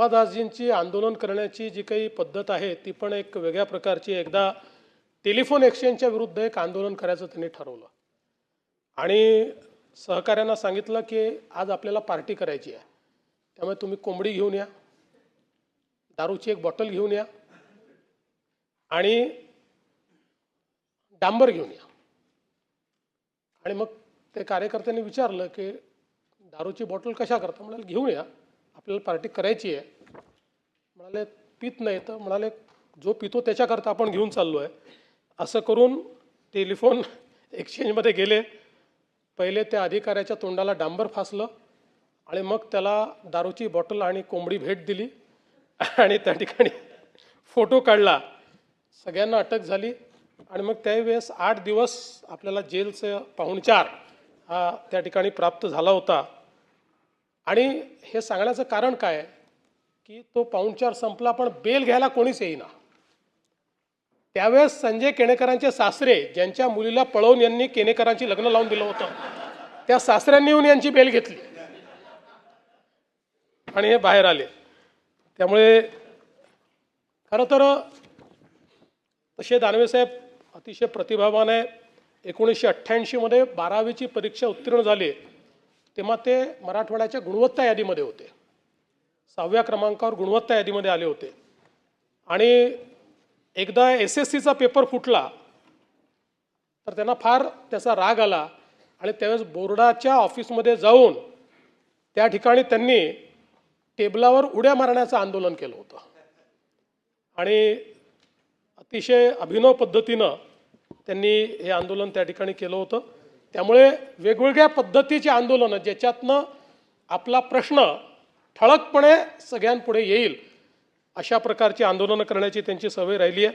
अंबादासजींची आंदोलन करण्याची जी काही पद्धत आहे ती पण एक वेगळ्या प्रकारची. एकदा टेलिफोन एक्सचेंजच्या विरुद्ध एक आंदोलन करायचं त्यांनी ठरवलं. आणि सहकाऱ्यांना सांगितलं की आज आपल्याला पार्टी करायची आहे. त्यामुळे तुम्ही कोंबडी घेऊन या दारूची एक बॉटल घेऊन या आणि डांबर घेऊन या. आणि मग ते कार्यकर्त्यांनी विचारलं की दारूची बॉटल कशा करता म्हणाल घेऊन या. आपल्याला पार्टी करायची आहे. म्हणाले पित नाही तर म्हणाले जो पितो त्याच्याकरता आपण घेऊन चाललो आहे. असं करून टेलिफोन एक्सचेंजमध्ये गेले. पहिले त्या अधिकाऱ्याच्या तोंडाला डांबर फासलं आणि मग त्याला दारूची बॉटल आणि कोंबडी भेट दिली आणि त्या ठिकाणी फोटो काढला. सगळ्यांना अटक झाली आणि मग त्यावेळेस आठ दिवस आपल्याला जेलचं पाहुणचार हा त्या ठिकाणी प्राप्त झाला होता. आणि हे सांगण्याचं कारण काय की तो पाहुणचार संपला पण बेल घ्यायला कोणीच येईना. त्यावेळेस संजय केणेकरांचे सासरे ज्यांच्या मुलीला पळवून यांनी केणेकरांची लग्न लावून दिलं होतं त्या सासऱ्यांनी येऊन यांची बेल घेतली. आणि हे बाहेर आले. त्यामुळे खरं तर तसे दानवेसाहेब अतिशय प्रतिभावान आहे. एकोणीसशे अठ्ठ्याऐंशीमध्ये बारावीची परीक्षा उत्तीर्ण झाली. तेव्हा ते मराठवाड्याच्या गुणवत्ता यादीमध्ये होते. सहाव्या क्रमांकावर गुणवत्ता यादीमध्ये आले होते. आणि एकदा एस एस सीचा पेपर फुटला तर त्यांना फार त्याचा राग आला आणि त्यावेळेस बोर्डाच्या ऑफिसमध्ये जाऊन त्या ठिकाणी त्यांनी टेबलावर उड्या मारण्याचं आंदोलन केलं होतं. आणि अतिशय अभिनव पद्धतीनं त्यांनी हे आंदोलन त्या ठिकाणी केलं होतं. त्यामुळे वेगवेगळ्या पद्धतीची आंदोलनं ज्याच्यातनं आपला प्रश्न ठळकपणे सगळ्यांपुढे येईल अशा प्रकारची आंदोलनं करण्याची त्यांची सवय राहिली आहे.